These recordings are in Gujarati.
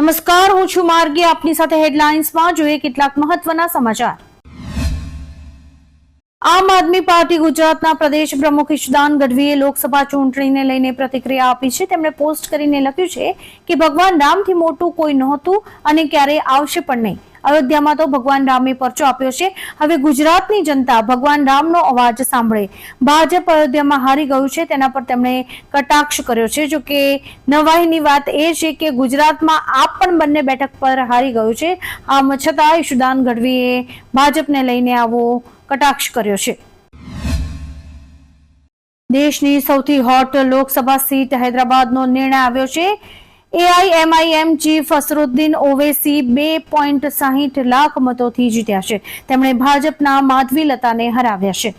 નમસ્કાર, હું છું માર્ગી. આપની સાથે હેડલાઇન્સમાં જોઈએ કેટલાક મહત્વના સમાચાર. આમ આદમી પાર્ટી ગુજરાતના પ્રદેશ પ્રમુખ ઈશદાન ગઢવીએ લોકસભા ચૂંટણીને લઈને પ્રતિક્રિયા આપી છે. તેમણે પોસ્ટ કરીને લખ્યું છે કે ભગવાન રામથી મોટું કોઈ નહોતું અને ક્યારેય આવશે પણ નહીં. અયોધ્યામાં તો ભગવાન રામે પરચો આપ્યો છે. હવે ગુજરાતની જનતા ભગવાન રામનો અવાજ સાંભળે. ભાજપ અયોધ્યામાં હારી ગયું છે, તેના પર તેમણે કટાક્ષ કર્યો છે. જો કે નવાઈની વાત એ છે કે ગુજરાતમાં આપ પણ બંને બેઠક પર હારી ગયું છે. આમ છતાં ઈશુદાન ગઢવીએ ભાજપને લઈને આવો કટાક્ષ કર્યો છે. દેશની સૌથી હોટ લોકસભા સીટ હૈદરાબાદનો નિર્ણય આવ્યો છે. એઆઈએમઆઈએમ ચીફ અસરુદ્દીન ઓવેસી બે પોઈન્ટ સાહીઠ લાખ મતોથી જીત્યા છે. તેમણે ભાજપના માધવી લતાને હરાવ્યા છે.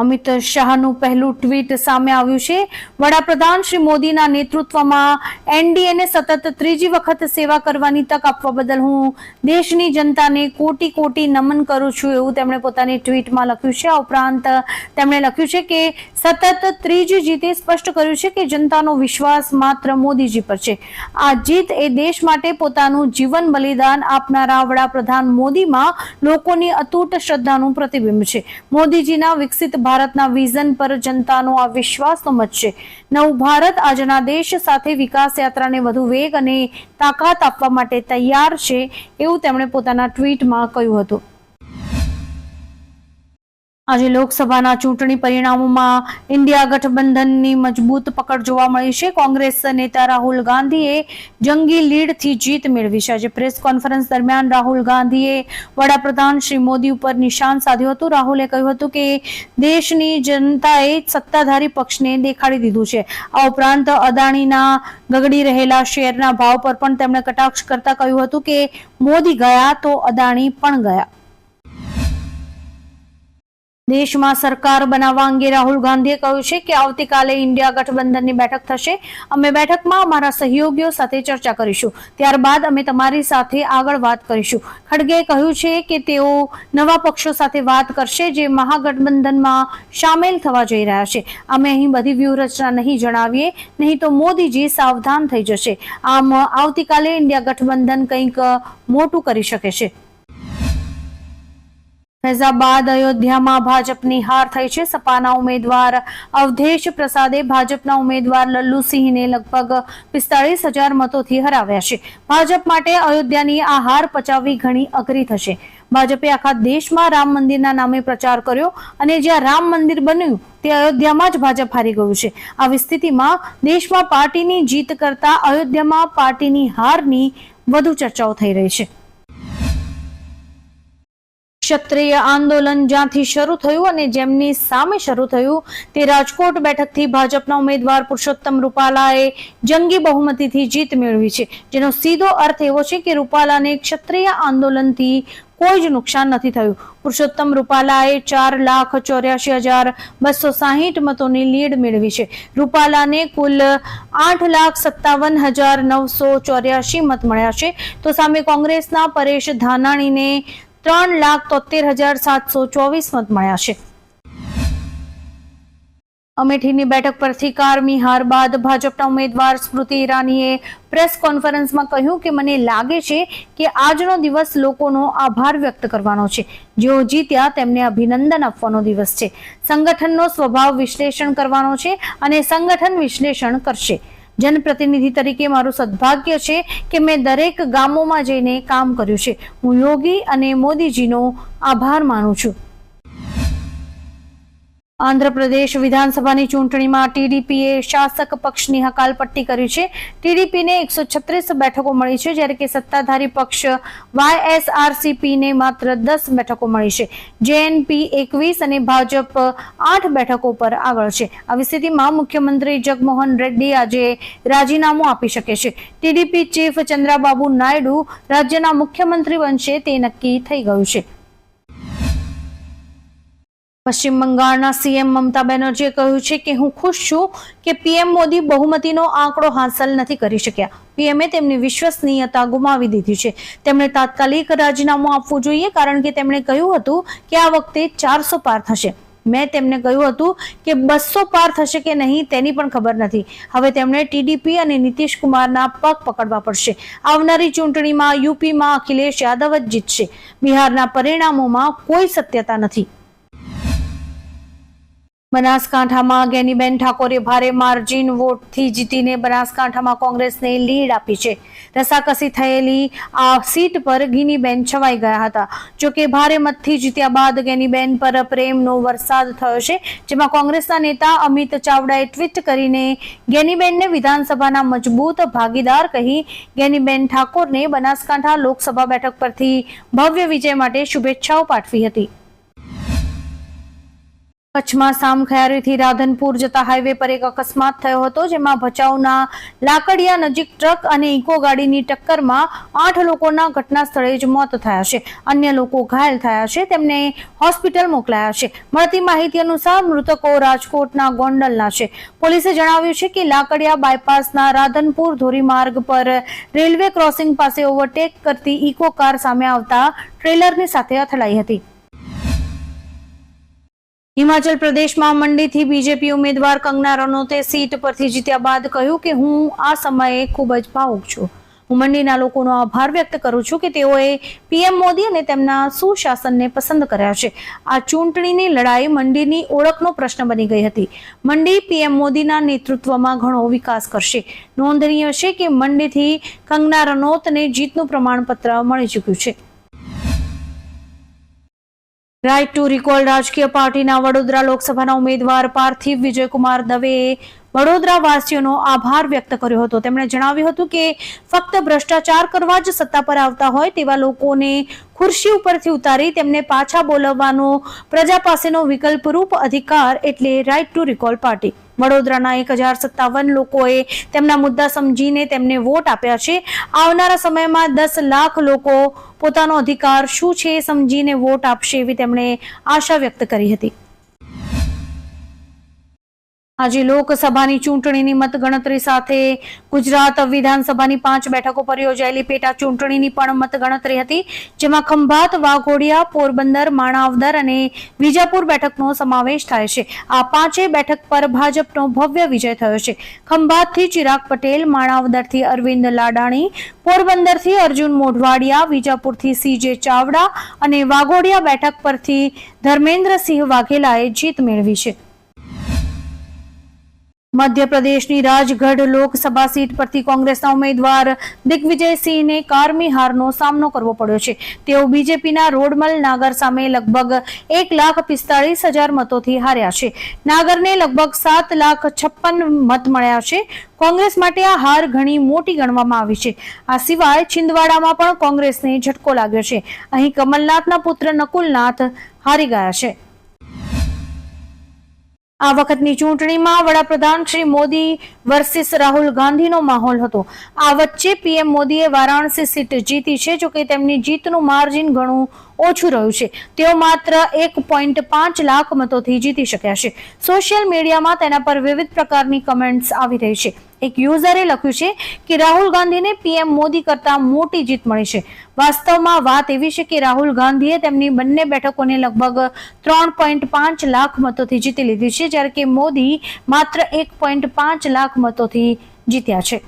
અમિત શાહનું પહેલું ટ્વીટ સામે આવ્યું છે. વડાપ્રધાન શ્રી મોદીના નેતૃત્વમાં એનડીએને સતત ત્રીજી વખત સેવા કરવાની તક આપવા બદલ હું દેશની જનતાને કોટી કોટી નમન કરું છું એવું તેમણે પોતાની ટ્વીટમાં લખ્યું છે. આ ઉપરાંત તેમણે લખ્યું છે કે સતત ત્રીજી જીતે સ્પષ્ટ કર્યું છે કે જનતાનો વિશ્વાસ માત્ર મોદીજી પર છે. આ જીત એ દેશ માટે પોતાનું જીવન બલિદાન આપનારા વડાપ્રધાન મોદીમાં લોકોની અતૂટ શ્રદ્ધાનું પ્રતિબિંબ છે. મોદીજીના વિકસિત ભારતના વિઝન પર જનતાનો આ વિશ્વાસનો મત છે નવું ભારત આજના દેશ સાથે વિકાસ યાત્રાને વધુ વેગ અને તાકાત આપવા માટે તૈયાર છે એવું તેમણે પોતાના ટ્વીટમાં કહ્યું હતું. આજે લોકસભાના ચૂંટણી પરિણામોમાં ઇન્ડિયા ગઠબંધનની મજબૂત પકડ જોવા મળી છે. કોંગ્રેસ નેતા રાહુલ ગાંધીએ જંગી લીડથી જીત મેળવી છે. આજે પ્રેસ કોન્ફરન્સ દરમિયાન રાહુલ ગાંધીએ વડાપ્રધાન શ્રી મોદી ઉપર નિશાન સાધ્યું હતું. રાહુલે કહ્યું હતું કે દેશની જનતાએ સત્તાધારી પક્ષને દેખાડી દીધું છે. આ ઉપરાંત અદાણીના ગગડી રહેલા શેરના ભાવ પર પણ તેમણે કટાક્ષ કરતા કહ્યું હતું કે મોદી ગયા તો અદાણી પણ ગયા. દેશમાં સરકાર બનાવવા અંગે રાહુલ ગાંધીએ કહ્યું છે કે આવતીકાલે ઇન્ડિયા ગઠબંધનની બેઠક થશે. અમે બેઠકમાં અમારા સહયોગીઓ સાથે ચર્ચા કરીશું. ત્યારબાદ અમે તમારી સાથે આગળ વાત કરીશું. ખડગેએ કહ્યું છે કે તેઓ નવા પક્ષો સાથે વાત કરશે જે મહાગઠબંધનમાં સામેલ થવા જઈ રહ્યા છે. અમે અહીં બધી વ્યૂહરચના નહીં જણાવીએ, નહીં તો મોદીજી સાવધાન થઈ જશે. આમ આવતીકાલે ઇન્ડિયા ગઠબંધન કંઈક મોટું કરી શકે છે. ફૈઝાબાદ, અયોધ્યામાં ભાજપની હાર થઈ છે. સપાના ઉમેદવાર અવધેશ પ્રસાદે ભાજપના ઉમેદવાર લલ્લુસિંહને લગભગ પિસ્તાળીસ હજાર મતોથી હરાવ્યા છે. ભાજપ માટે અયોધ્યાની આ હાર પચાવવી ઘણી અઘરી થશે. ભાજપે આખા દેશમાં રામ મંદિરના નામે પ્રચાર કર્યો અને જ્યાં રામ મંદિર બન્યું, તે અયોધ્યામાં જ ભાજપ હારી ગયું છે. આવી સ્થિતિમાં દેશમાં પાર્ટીની જીત કરતા અયોધ્યામાં પાર્ટીની હારની વધુ ચર્ચાઓ થઈ રહી છે. ક્ષત્રિય આંદોલન જ્યાંથી શરૂ થયું અને જેમની સામે શરૂ થયું તે રાજકોટ બેઠકથી ભાજપના ઉમેદવાર પુરુષોત્તમ રૂપાલાએ જંગી બહુમતીથી જીત મેળવી છે. જેનો સીધો અર્થ એવો છે કે રૂપાલાને ક્ષત્રિય આંદોલનથી કોઈ જ નુકસાન નથી થયું. પુરુષોત્તમ રૂપાલાએ ચાર લાખ ચોર્યાસી હજાર બસો સાહીઠ મતોની લીડ મેળવી છે. રૂપાલાને કુલ આઠ લાખ સત્તાવન હજાર નવસો ચોર્યાસી મત મળ્યા છે. તો સામે કોંગ્રેસના પરેશ ધાનાણીને ત્રણ લાખ તોતેર હજાર સાતસો ચોવીસ મત મળ્યા છે. અમેઠીની બેઠક પરથી કારમી હાર બાદ ભાજપના ઉમેદવાર સ્મૃતિ ઈરાનીએ પ્રેસ કોન્ફરન્સમાં કહ્યું કે મને લાગે છે કે આજનો દિવસ લોકોનો આભાર વ્યક્ત કરવાનો છે. જેઓ જીત્યા તેમને અભિનંદન આપવાનો દિવસ છે. સંગઠનનો સ્વભાવ વિશ્લેષણ કરવાનો છે અને સંગઠન વિશ્લેષણ કરશે. જનપ્રતિનિધિ તરીકે મારું સદભાગ્ય છે કે મેં દરેક ગામોમાં જઈને કામ કર્યું છે. હું યોગી અને મોદીજીનો આભાર માનું છું. આંધ્રપ્રદેશ વિધાનસભાની ચૂંટણીમાં ટીડીપીએ શાસક પક્ષની હકાલપટ્ટી કરી છે. ટીડીપીને એકસો છત્રીસ બેઠકો મળી છે, જ્યારે કે સત્તાધારી પક્ષ વાયએસઆરસીપીને માત્ર દસ બેઠકો મળી છે. જેએનપી એકવીસ અને ભાજપ આઠ બેઠકો પર આગળ છે. આવી સ્થિતિમાં મુખ્યમંત્રી જગમોહન રેડ્ડી આજે રાજીનામું આપી શકે છે. ટીડીપી ચીફ ચંદ્રાબાબુ નાયડુ રાજ્યના મુખ્યમંત્રી બનશે તે નક્કી થઈ ગયું છે. પશ્ચિમ બંગાળના સીએમ મમતા બેનર્જીએ કહ્યું છે કે હું ખુશ છું કે પીએમ મોદી બહુમતીનો આંકડો હાંસલ નથી કરી શક્યા. પીએમએ તેમની વિશ્વસનીયતા ગુમાવી દીધી છે. તેમણે તાત્કાલિક રાજીનામું આપવું જોઈએ કારણ કે તેમણે કહ્યું હતું કે આ વખતે ચારસો પાર થશે. મેં તેમને કહ્યું હતું કે બસો પાર થશે કે નહીં તેની પણ ખબર નથી. હવે તેમણે ટીડીપી અને નીતિશ કુમારના પગ પકડવા પડશે. આવનારી ચૂંટણીમાં યુપીમાં અખિલેશ યાદવ જ જીતશે. બિહારના પરિણામોમાં કોઈ સત્યતા નથી. બનાસકાંઠામાં ગેનીબેન ઠાકોરે ભારે માર્જિન વોટથી જીતીને બનાસકાંઠામાં કોંગ્રેસને લીડ આપી છે. રસાકસી થયેલી આ સીટ પર ગિનીબેન છવાઈ ગયા હતા. જોકે ભારે મતથી જીત્યા બાદ ગેનીબેન પર પ્રેમનો વરસાદ થયો છે, જેમાં કોંગ્રેસના નેતા અમિત ચાવડાએ ટ્વીટ કરીને ગેનીબેનને વિધાનસભાના મજબૂત ભાગીદાર કહી ગેનીબેન ઠાકોરને બનાસકાંઠા લોકસભા બેઠક પરથી ભવ્ય વિજય માટે શુભેચ્છાઓ પાઠવી હતી. કચ્છમાં સામખિયારીથી રાધનપુર જતા હાઈવે પર એક અકસ્માત થયો હતો, જેમાં ભચાઉના લાકડિયા નજીક ટ્રક અને ઇકો ગાડીની ટક્કરમાં આઠ લોકોના ઘટના સ્થળે જ મોત થયા છે. અન્ય લોકો ઘાયલ થયા છે, તેમને હોસ્પિટલ મોકલાયા છે. મળતી માહિતી અનુસાર મૃતકો રાજકોટના ગોંડલના છે. પોલીસે જણાવ્યું છે કે લાકડિયા બાયપાસના રાધનપુર ધોરીમાર્ગ પર રેલવે ક્રોસિંગ પાસે ઓવરટેક કરતી ઇકો કાર સામે આવતા ટ્રેલરની સાથે અથડાઈ હતી. હિમાચલ પ્રદેશમાં મંડીથી બીજેપી ઉમેદવાર કંગના રનૌતે સીટ પરથી જીત્યા બાદ કહ્યું કે હું આ સમયે ખૂબ જ ભાવુક છું. હું મંડીના લોકોનો આભાર વ્યક્ત કરું છું કે તેઓએ પીએમ મોદી અને તેમના સુશાસનને પસંદ કર્યા છે. આ ચૂંટણીની લડાઈ મંડીની ઓળખનો પ્રશ્ન બની ગઈ હતી. મંડી પીએમ મોદીના નેતૃત્વમાં ઘણો વિકાસ કરશે. નોંધનીય છે કે મંડીથી કંગના રનૌતને જીતનું પ્રમાણપત્ર મળી ચૂક્યું છે. રાઇટ ટુ રિકોલ રાજકીય પાર્ટીના વડોદરા લોકસભાના ઉમેદવાર પાર્થિવ વિજયકુમાર દવેએ વડોદરાવાસીઓનો આભાર વ્યક્ત કર્યો હતો. તેમણે જણાવ્યું હતું કે ફક્ત ભ્રષ્ટાચાર કરવા જ સત્તા પર આવતા હોય તેવા લોકોને ખુરશી ઉપરથી ઉતારી તેમને પાછા બોલાવવાનો પ્રજા પાસેનો વિકલ્પરૂપ અધિકાર એટલે રાઇટ ટુ રિકોલ પાર્ટી. વડોદરાના એક હજાર સત્તાવન લોકોએ તેમના મુદ્દા સમજીને તેમને વોટ આપ્યા છે. આવનારા સમયમાં દસ લાખ લોકો પોતાનો અધિકાર શું છે સમજીને વોટ આપશે એવી તેમણે આશા વ્યક્ત કરી હતી. આજે લોકસભાની ચૂંટણીની મતગણતરી સાથે ગુજરાત વિધાનસભાની પાંચ બેઠકો પર યોજાયેલી પેટા ચૂંટણીની પણ મતગણતરી હતી, જેમાં ખંભાત, વાઘોડિયા, પોરબંદર, માણાવદર અને વિજાપુર બેઠકનો સમાવેશ થાય છે. આ પાંચેય બેઠક પર ભાજપનો ભવ્ય વિજય થયો છે. ખંભાતથી ચિરાગ પટેલ, માણાવદરથી અરવિંદ લાડાણી, પોરબંદરથી અર્જુન મોઢવાડિયા, વિજાપુરથી સીજે ચાવડા અને વાઘોડિયા બેઠક પરથી ધર્મેન્દ્રસિંહ વાઘેલાએ જીત મેળવી છે. મધ્યપ્રદેશની રાજગઢ લોકસભા સીટ પરથી કોંગ્રેસના ઉમેદવાર દિગ્વિજયસિંહને કારમી હારનો સામનો કરવો પડ્યો છે. તેઓ બીજેપીના રોડમલ નાગર સામે લગભગ એક લાખ પિસ્તાળીસ હજાર મતોથી હાર્યા છે. નાગરને લગભગ સાત લાખ છપ્પન મત મળ્યા છે. કોંગ્રેસ માટે આ હાર ઘણી મોટી ગણવામાં આવી છે. આ સિવાય છિંદવાડામાં પણ કોંગ્રેસને ઝટકો લાગ્યો છે. અહીં કમલનાથના પુત્ર નકુલનાથ હારી ગયા છે. આ વખતની ચૂંટણીમાં વડાપ્રધાન શ્રી મોદી વર્સિસ રાહુલ ગાંધીનો માહોલ હતો. આ વચ્ચે પીએમ મોદીએ વારાણસી સીટ જીતી છે જોકે તેમની જીતનું માર્જિન ઘણું ઓછું રહ્યું છે. તેઓ માત્ર એક પોઈન્ટ પાંચ લાખ મતોથી જીતી શક્યા છે. સોશિયલ મીડિયામાં તેના પર વિવિધ પ્રકારની કમેન્ટ્સ આવી રહી છે. એક યુઝરે લખ્યું છે કે રાહુલ ગાંધીને પીએમ મોદી કરતા મોટી જીત મળી છે. વાસ્તવમાં વાત એવી છે કે રાહુલ ગાંધીએ તેમની બંને બેઠકોને લગભગ ત્રણ પોઈન્ટ પાંચ લાખ મતોથી જીતી લીધી છે, જ્યારે કે મોદી માત્ર એક પોઈન્ટ પાંચ લાખ મતોથી જીત્યા છે.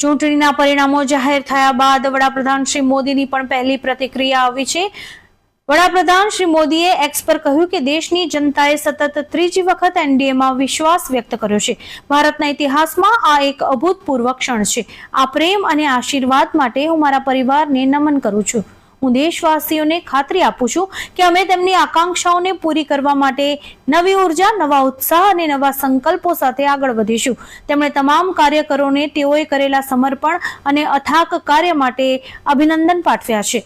ચૂંટણીના પરિણામો જાહેર થયા બાદ વડાપ્રધાન શ્રી મોદીની પણ પહેલી પ્રતિક્રિયા આવી છે. વડાપ્રધાન શ્રી મોદીએ એક્સ પર કહ્યું કે દેશની જનતાએ સતત ત્રીજી વખત એનડીએમાં વિશ્વાસ વ્યક્ત કર્યો છે. ભારતના ઇતિહાસમાં આ એક અભૂતપૂર્વ ક્ષણ છે. આ પ્રેમ અને આશીર્વાદ માટે હું મારા પરિવારને નમન કરું છું. હું દેશવાસીઓને ખાતરી આપું છું કે અમે તેમની આકાંક્ષાઓને પૂરી કરવા માટે નવી ઊર્જા, નવા ઉત્સાહ અને નવા સંકલ્પો સાથે આગળ વધીશું. તેમણે તમામ કાર્યકરોને તેઓએ કરેલા સમર્પણ અને અથાક કાર્ય માટે અભિનંદન પાઠવ્યા છે.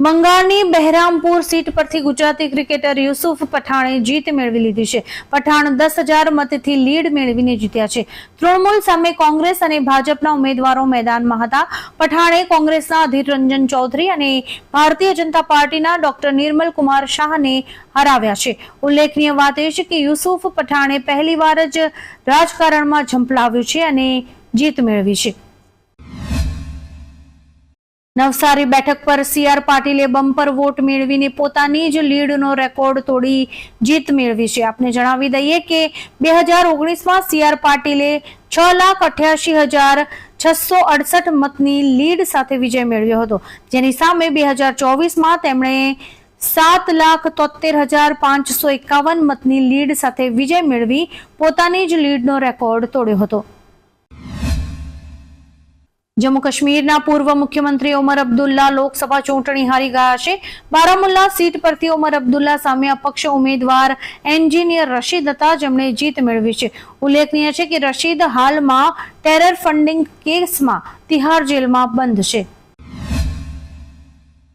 બંગાળની બહેરામપુર સીટ પરથી ગુજરાતી ક્રિકેટર યુસુફ પઠાણે જીત મેળવી લીધી છે. પઠાણ દસ હજાર મતથી લીડ મેળવીને જીત્યા છે. તૃણમૂલ સામે કોંગ્રેસ અને ભાજપના ઉમેદવારો મેદાનમાં હતા. પઠાણે કોંગ્રેસના અધીર રંજન ચૌધરી અને ભારતીય જનતા પાર્ટીના ડોક્ટર નિર્મલ કુમાર શાહને હરાવ્યા છે. ઉલ્લેખનીય વાત એ છે કે યુસુફ પઠાણે પહેલીવાર જ રાજકારણમાં ઝંપલાવ્યું છે અને જીત મેળવી છે. નવસારી બેઠક પર સીઆર પાટીલે બમ્પર વોટ મેળવીને પોતાની જ લીડનો રેકોર્ડ તોડી જીત મેળવી છે. આપને જણાવી દઈએ કે બે હજાર ઓગણીસમાં સીઆર પાટીલે છ લાખ અઠ્યાસી હજાર છસો અડસઠ મતની લીડ સાથે વિજય મેળવ્યો હતો. જેની સામે બે હજાર ચોવીસમાં તેમણે સાત લાખ તોતેર હજાર પાંચસો એકાવન મતની લીડ સાથે વિજય મેળવી પોતાની જ લીડનો રેકોર્ડ તોડ્યો હતો. જમ્મુ કાશ્મીરના પૂર્વ મુખ્યમંત્રી ઓમર અબ્દુલ્લા લોકસભા ચૂંટણી હારી ગયા છે. બારામુલ્લા સીટ પરથી ઓમર અબ્દુલ્લા સામે અપક્ષ ઉમેદવાર એન્જિનિયર રશીદ હતા, જેમણે જીત મેળવી છે. ઉલ્લેખનીય છે કે રશીદ હાલમાં ટેરર ફંડિંગ કેસમાં તિહાર જેલમાં બંધ છે.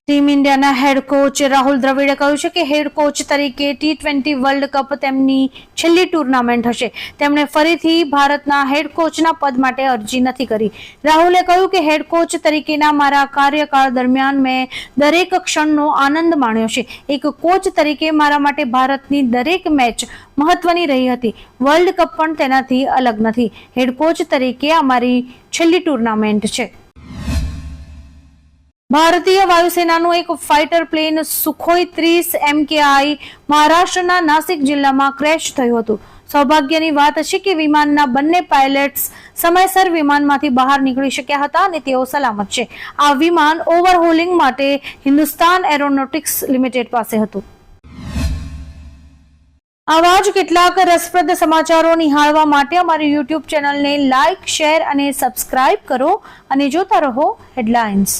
ટીમ ઇન્ડિયાના હેડ કોચ રાહુલ દ્રવિડે કહ્યું છે કે હેડ કોચ તરીકે ટી ટ્વેન્ટી વર્લ્ડ કપ તેમની છેલ્લી ટુર્નામેન્ટ હશે. તેમણે ફરીથી ભારતના હેડ કોચના પદ માટે અરજી નથી કરી. રાહુલે કહ્યું કે હેડ કોચ તરીકેના મારા કાર્યકાળ દરમિયાન મેં દરેક ક્ષણનો આનંદ માણ્યો છે. એક કોચ તરીકે મારા માટે ભારતની દરેક મેચ મહત્વની રહી હતી. વર્લ્ડ કપ પણ તેનાથી અલગ નથી. હેડ કોચ તરીકે આ મારી છેલ્લી ટુર્નામેન્ટ છે. ભારતીય વાયુસેનાનું એક ફાઇટર પ્લેન સુખોઈ ત્રીસ એમકેઆઈ મહારાષ્ટ્રના નાસિક જિલ્લામાં ક્રેશ થયું હતું. સૌભાગ્યની વાત છે કે વિમાનના બંને પાયલટ્સ સમયસર વિમાનમાંથી બહાર નીકળી શક્યા હતા અને તેઓ સલામત છે. આ વિમાન ઓવરહોલિંગ માટે હિન્દુસ્તાન એરોનોટિક્સ લિમિટેડ પાસે હતું. આવા જ કેટલાક રસપ્રદ સમાચારો નિહાળવા માટે અમારી યુટ્યુબ ચેનલને લાઇક શેર અને સબસ્ક્રાઇબ કરો અને જોતા રહો હેડલાઇન્સ